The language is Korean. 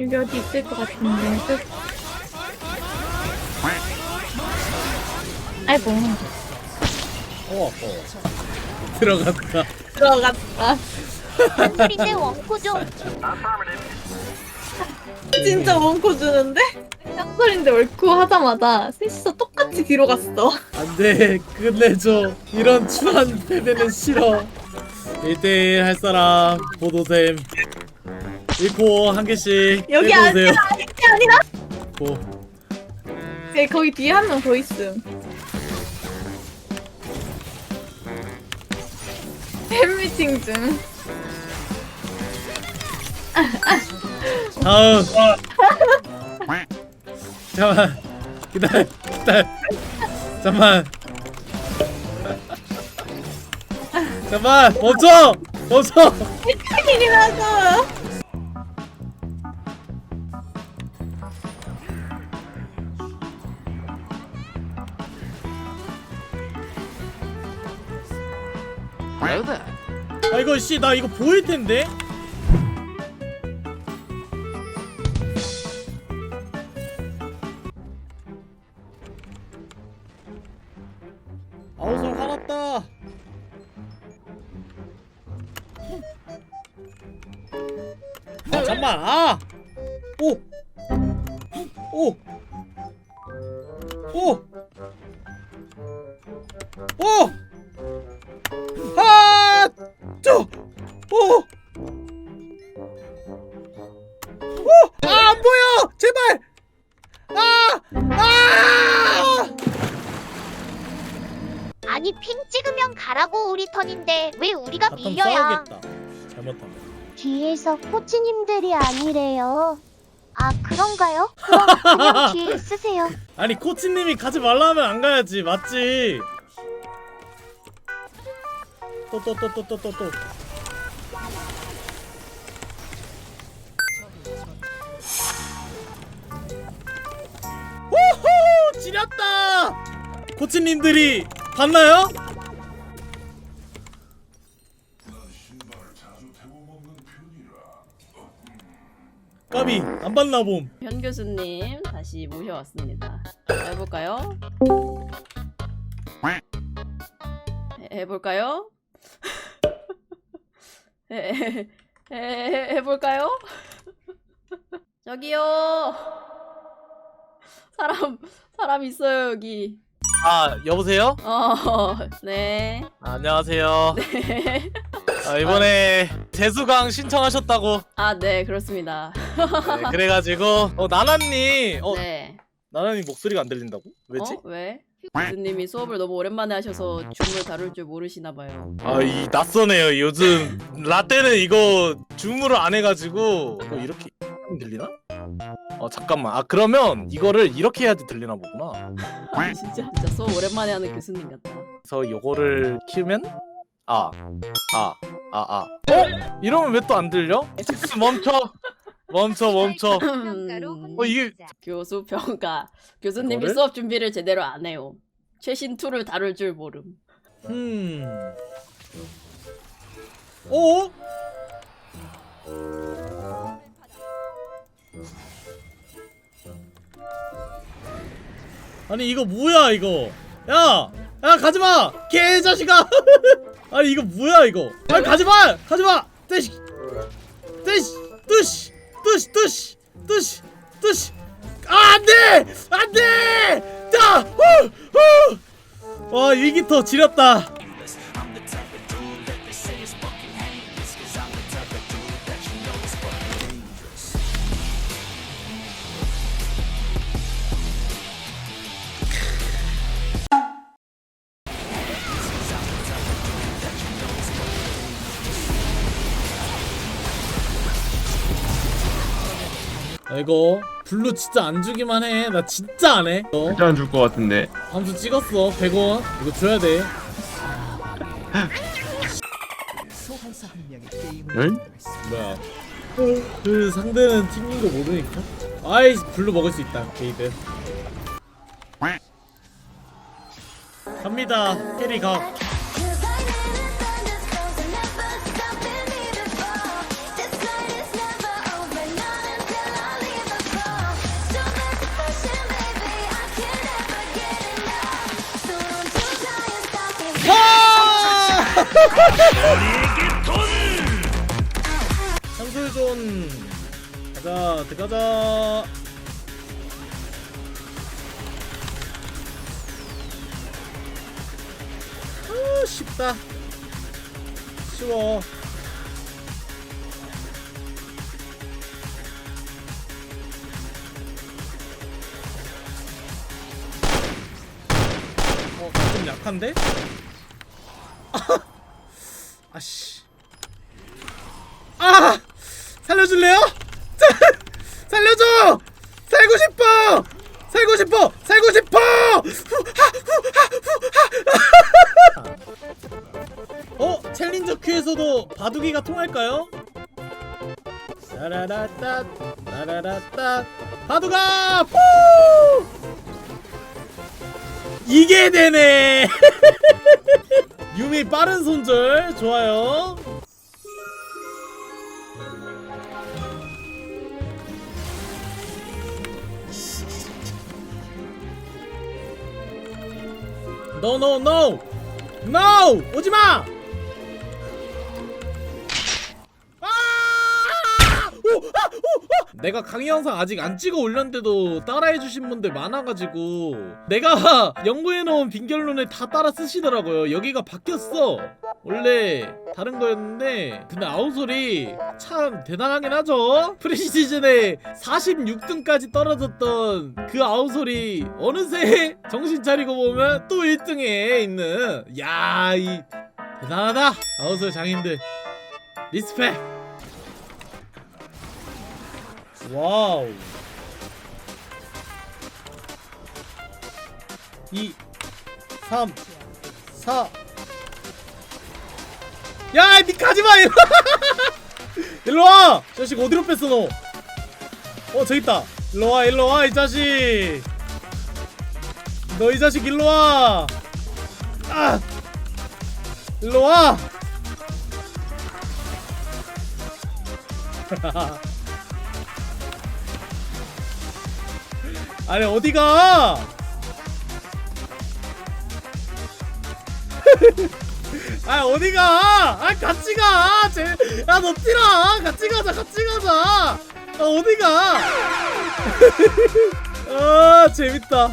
여기 어디 있을 것 같은데. 끝. 아이고. 어 아파 들어갔다 들어갔다. 한소리인데 원코 좀 진짜 원코 주는데? 짝소리인데 옳고 하자마자 셋이서 똑같이 뒤로 갔어. 안 돼 끝내줘 이런 추한 패배는 싫어 1대1 할 사람 보도샘 1코 한 개씩 여기. 아니라, 이게 아니라. 고. 네, 거기 뒤에 한 명 더 있음. 팬미팅 중. 다음 잠깐만 기다려 기다려 잠깐만 잠깐만 멈춰 멈춰 일이라고. 아 이거 씨 나 이거 보일 텐데 아웃을 화났다 아 잠만 아! 오! 오! 오! 오! 가라고 우리 턴인데 왜 우리가 바텀 밀려야 싸우겠다. 잘못하면. 뒤에서 코치님들이 아니래요 아 그런가요? 그럼 그냥 뒤에 있으세요 아니 코치님이 가지 말라 하면 안 가야지 맞지? 또 또 또 또 또 또 또. 호호 지렸다. 코치님들이 봤나요? 안 봤나 봄. 현 교수님 다시 모셔왔습니다. 해볼까요? 해, 해볼까요? 해, 해, 해, 해볼까요? 저기요. 사람 사람 있어요 여기. 아 여보세요? 어, 네. 아, 안녕하세요. 네. 아, 이번에 재수강 신청하셨다고. 아, 네, 그렇습니다. 네, 그래가지고 어 나나님, 어 네. 나나님 목소리가 안 들린다고? 왜지? 어? 왜? 교수님이 수업을 너무 오랜만에 하셔서 줌을 다룰 줄 모르시나 봐요. 아 이 낯서네요. 요즘 라떼는 이거 줌으로 안 해가지고 어, 이렇게 들리나? 어 잠깐만. 아 그러면 이거를 이렇게 해야지 들리나 보구나. 아, 진짜 진짜 수업 오랜만에 하는 교수님 같다. 그래서 요거를 키우면 아, 아, 아, 아. 어? 이러면 왜 또 안 들려? 멈춰, 멈춰, 멈춰. 음, 어 이게 교수 평가. 교수님이 이거를? 수업 준비를 제대로 안 해요. 최신 툴을 다룰 줄 모름. 음. 오? 아니 이거 뭐야 이거? 야, 야 가지마, 개자식아! 아니 이거 뭐야 이거? 아니 가지마, 가지마! 뜨시, 뜨시, 뜨시, 뜨시, 뜨시, 뜨시, 뜨시. 아, 안돼, 안돼! 자, 후, 후. 와 일기터 지렸다. 아, 이거 블루 진짜 안 주기만 해. 나 진짜 안 해. 어, 진짜 안 줄 것 같은데. 함수 찍었어. 100원. 이거 줘야 돼. 응? 뭐야? 그 상대는 튕긴 거 모르니까. 아이 블루 먹을 수 있다. 게이드. 갑니다. 캐리 가. 상술존 가자 들어가자. 아 쉽다. 쉬워. 어, 좀 약한데? 아씨. 아! 살려줄래요? 살려줘! 살고 싶어! 살고 싶어! 살고 싶어! 어? 챌린저 큐에서도 바둑이가 통할까요? 라라라따 라라라따 바둑아! 푸! 이게 되네! 유미 빠른 손절. 좋아요. No no no. No! 오지마 내가 강의 영상 아직 안 찍어 올렸는데도 따라해주신 분들 많아가지고 내가 연구해놓은 빈결론을 다 따라 쓰시더라고요. 여기가 바뀌었어. 원래 다른 거였는데 근데 아웃솔이 참 대단하긴 하죠. 프리시즌에 46등까지 떨어졌던 그 아웃솔이 어느새 정신 차리고 보면 또 1등에 있는 야이 대단하다. 아웃솔 장인들. 리스펙 와우 2 3 4 야, 니 가지마! 일로 일로 와! 자식 어디로 뺐어 너? 어 저기 있다. 일로 와, 일로 와, 이 자식. 너 이 자식 일로 와. 아, 일로 와. 아니 어디가? 아 어디가? 아 같이 가. 제... 야너 뛰라. 같이 가자. 같이 가자. 아 어디가? 아 재밌다.